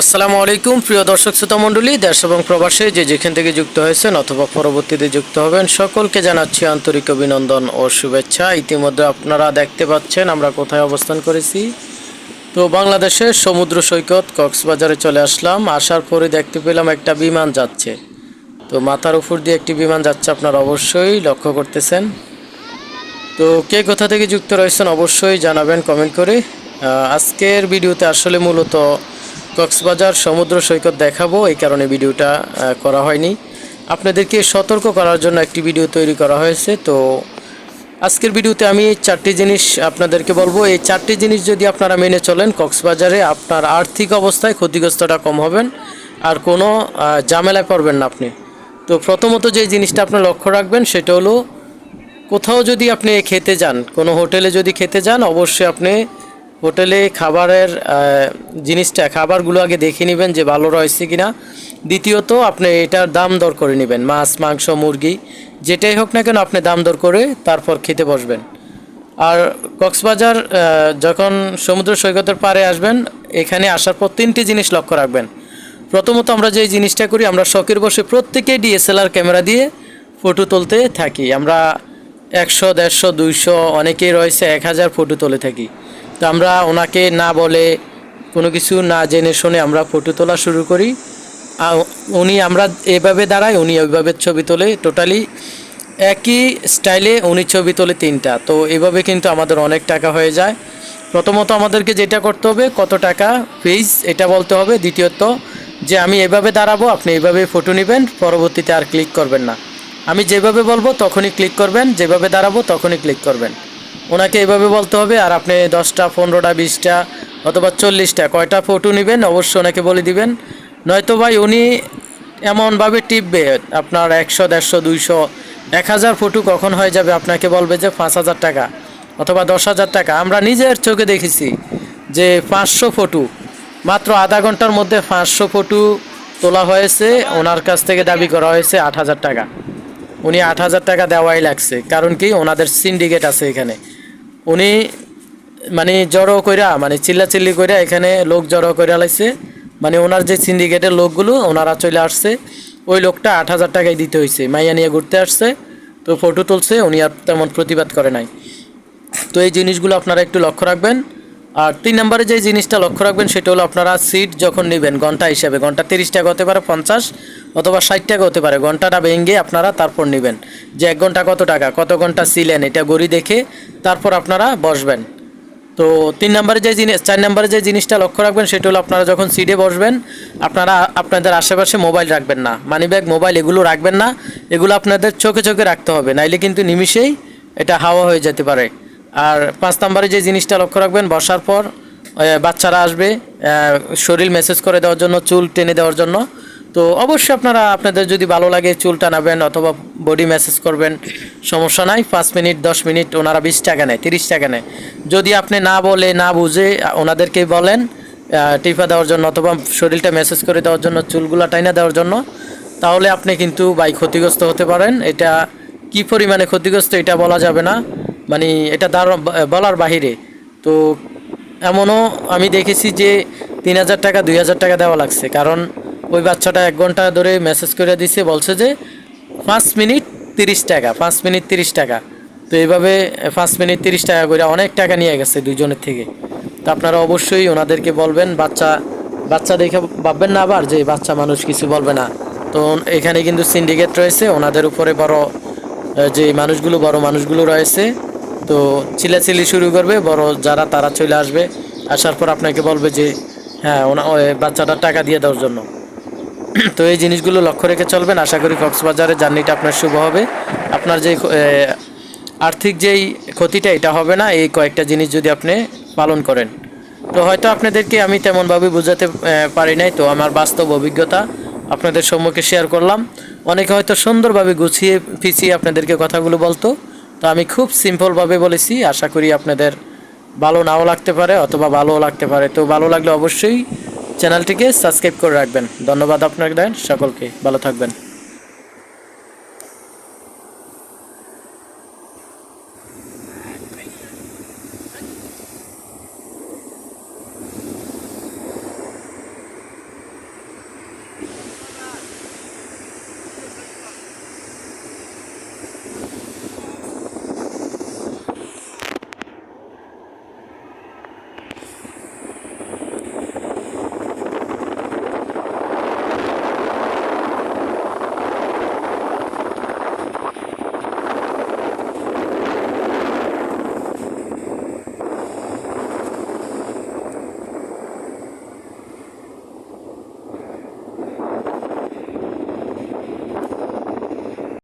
আসসালামু আলাইকুম, প্রিয় দর্শক শ্রোতা মণ্ডলী, দেশ এবং প্রবাসে যে যেখান থেকে যুক্ত হয়েছেন অথবা পরবর্তীতে যুক্ত হবেন, সকলকে জানাচ্ছি আন্তরিক অভিনন্দন ও শুভেচ্ছা। ইতিমধ্যে আপনারা দেখতে পাচ্ছেন আমরা কোথায় অবস্থান করেছি। তো বাংলাদেশের সমুদ্র সৈকত কক্সবাজারে চলে আসলাম। আসার পরে দেখতে পেলাম একটা বিমান যাচ্ছে। তো মাথার উপর দিয়ে একটি বিমান যাচ্ছে, আপনারা অবশ্যই লক্ষ্য করতেছেন। তো কে কোথা থেকে যুক্ত রয়েছেন অবশ্যই জানাবেন কমেন্ট করে। আজকের ভিডিওতে আসলে মূলত কক্সবাজার সমুদ্র সৈকত দেখাবো। এই কারণে ভিডিওটা করা হয়নি। আপনাদেরকে সতর্ক করার জন্য একটি ভিডিও তৈরি করা হয়েছে। তো আজকের ভিডিওতে আমি চারটি জিনিস আপনাদেরকে বলব। এই চারটি জিনিস যদি আপনারা মেনে চলেন কক্সবাজারে আপনার আর্থিক অবস্থায় ক্ষতিগ্রস্তটা কম হবেন আর কোনো আহ, ঝামেলায় পড়বেন না আপনি। তো প্রথমত যে জিনিসটা আপনার লক্ষ্য রাখবেন সেটা হলো কোথাও যদি আপনি খেতে যান কোনো হোটেলে যদি খেতে যান অবশ্যই আপনি হোটেলে খাবারের জিনিসটা, খাবারগুলো আগে দেখে নেবেন যে ভালো রয়েছে কিনা। দ্বিতীয়ত, আপনি এটার দাম দর করে নেবেন, মাছ, মাংস, মুরগি, যেটাই হোক না কেন আপনি দাম দর করে তারপর খেতে বসবেন। আর কক্সবাজার যখন সমুদ্র সৈকতের পাড়ে আসবেন, এখানে আসার পর তিনটি জিনিস লক্ষ্য রাখবেন। প্রথমত, আমরা যে জিনিসটা করি, আমরা শখের বসে প্রত্যেকেই ডিএসএলআর ক্যামেরা দিয়ে ফটো তুলতে থাকি। আমরা একশো, দেড়শো, দুইশো, অনেকেই রয়েছে, এক হাজার ফটো তুলে থাকি। তো আমরা ওনাকে না বলে কোনো কিছু না জেনে শুনে আমরা ফটো তোলা শুরু করি। উনি আমরা এভাবে দাঁড়াই, উনি ওইভাবে ছবি তোলে টোটালি। একই স্টাইলে উনি ছবি তোলে তিনটা। তো এভাবে কিন্তু আমাদের অনেক টাকা হয়ে যায়। প্রথমত আমাদেরকে যেটা করতে হবে, কত টাকা ফিজ, এটা বলতে হবে। দ্বিতীয়ত, যে আমি এভাবে দাঁড়াবো, আপনি এভাবে ফটো নেবেন, পরবর্তীতে আর ক্লিক করবেন না। আমি যেভাবে বলব, তখনই ক্লিক করবেন, যেভাবে দাঁড়াবো, তখনই ক্লিক করবেন। ওনাকে এভাবে বলতে হবে, আর আপনি দশটা, পনেরোটা, বিশটা অথবা চল্লিশটা, কয়টা ফটো নেবেন অবশ্যই ওনাকে বলে দিবেন। নয়তো ভাই উনি এমনভাবে টিপবে, আপনার একশো, দেড়শো, দুইশো, এক হাজার ফটো কখন হয়ে যাবে আপনাকে বলবে যে পাঁচ হাজার টাকা অথবা দশ হাজার টাকা। আমরা নিজের চোখে দেখেছি যে পাঁচশো ফটো, মাত্র আধা ঘণ্টার মধ্যে পাঁচশো ফটো তোলা হয়েছে, ওনার কাছ থেকে দাবি করা হয়েছে আট হাজার টাকা। উনি আট হাজার টাকা দেওয়াই লাগছে, কারণ কি ওনাদের সিন্ডিকেট আছে এখানে। উনি মানে জড়ো কইরা মানে চিল্লাচিল্লি কইরা এখানে লোক জড়ো কইরা লাইছে। মানে ওনার যে সিন্ডিকেটের লোকগুলো, ওনারা চলে আসছে। ওই লোকটা আট হাজার টাকায় দিতে হয়েছে মাইয়া নিয়ে ঘুরতে আসছে। তো ফটো তুলছে, উনি আর তেমন প্রতিবাদ করে নাই। তো এই জিনিসগুলো আপনারা একটু লক্ষ্য রাখবেন। আর তিন নম্বরে যে জিনিসটা লক্ষ্য রাখবেন, সেটা হলো আপনারা সিট যখন নেবেন, ঘণ্টা হিসাবে, ঘণ্টা তিরিশ টাকা হতে পারে পঞ্চাশ। অথবা ষাট টাকা হতে পারে। ঘন্টাটা ভেঙে আপনারা তারপর নেবেন। যে এক ঘণ্টা কত টাকা? কত ঘণ্টা ছিলেন এটা গড়ি দেখে তারপর আপনারা বসবেন। তো তিন নম্বরে যে জিনিস, চার নম্বরে যে জিনিসটা লক্ষ্য রাখবেন, সেটা হলো আপনারা যখন সিটে বসবেন, আপনারা আপনাদের আশেপাশে মোবাইল রাখবেন না। মানি ব্যাগ মোবাইল এগুলো রাখবেন না। এগুলো আপনাদের চোখে চোখে রাখতে হবে। নাইলে কিন্তু নিমিষেই এটা হাওয়া হয়ে যেতে পারে। আর পাঁচ নম্বরে যে জিনিসটা লক্ষ্য রাখবেন, বসার পর বাচ্চারা আসবে শরীর মেসেজ করে দেওয়ার জন্য, চুল টেনে দেওয়ার জন্য। তো অবশ্যই আপনারা আপনাদের যদি ভালো লাগে চুল টানাবেন অথবা বডি মেসেজ করবেন, সমস্যা নাই। পাঁচ মিনিট, দশ মিনিট, ওনারা বিশ টাকা নেয়, তিরিশ টাকা নেয়। যদি আপনি না বলে, না বুঝে ওনাদেরকে বলেন টিপা দেওয়ার জন্য অথবা শরীরটা মেসেজ করে দেওয়ার জন্য, চুলগুলা টাইনা দেওয়ার জন্য, তাহলে আপনি কিন্তু বাই ক্ষতিগ্রস্ত হতে পারেন। এটা কি পরিমাণে ক্ষতিগ্রস্ত এটা বলা যাবে না। মানে এটা দার- বলার বাহিরে। তো এমনও আমি দেখেছি যে তিন হাজার টাকা, দুই হাজার টাকা দেওয়া লাগছে। কারণ ওই বাচ্চাটা এক ঘণ্টা ধরে মেসেজ করে দিছে, বলছে যে পাঁচ মিনিট তিরিশ টাকা, পাঁচ মিনিট তিরিশ টাকা। তো এইভাবে পাঁচ মিনিট তিরিশ টাকা করে অনেক টাকা নিয়ে গেছে দুজনের থেকে। তো আপনারা অবশ্যই ওনাদেরকে বলবেন, বাচ্চা বাচ্চা দেখে ভাববেন না আবার যে বাচ্চা মানুষ কিছু বলবে না। তো এখানে কিন্তু সিন্ডিকেট রয়েছে, ওনাদের উপরে বড় যে মানুষগুলো, বড় মানুষগুলো রয়েছে। তো চিল্লাচিল্লি শুরু করবে, বড় যারা তারা চলে আসবে। আসার পর আপনাকে বলবে যে হ্যাঁ ওনা, ওই বাচ্চাটার টাকা দিয়ে দেওয়ার জন্য। তো এই জিনিসগুলো লক্ষ্য রেখে চলবেন। আশা করি কক্সবাজারের জার্নিটা আপনার শুভ হবে। আপনার যে আর্থিক যেই ক্ষতিটা, এটা হবে না। এই কয়েকটা জিনিস যদি আপনি পালন করেন। তো হয়তো আপনাদেরকে আমি তেমনভাবে বোঝাতে পারি নাই। তো আমার বাস্তব অভিজ্ঞতা আপনাদের সম্মুখে শেয়ার করলাম। অনেকে হয়তো সুন্দরভাবে গুছিয়ে পিছিয়ে আপনাদেরকে কথাগুলো বলতো। তো আমি খুব সিম্পলভাবে বলেছি। আশা করি আপনাদের ভালো নাও লাগতে পারে অথবা ভালোও লাগতে পারে। তো ভালো লাগলে অবশ্যই চ্যানেলটিকে সাবস্ক্রাইব করে রাখবেন। ধন্যবাদ আপনাদের সকলকে। ভালো থাকবেন।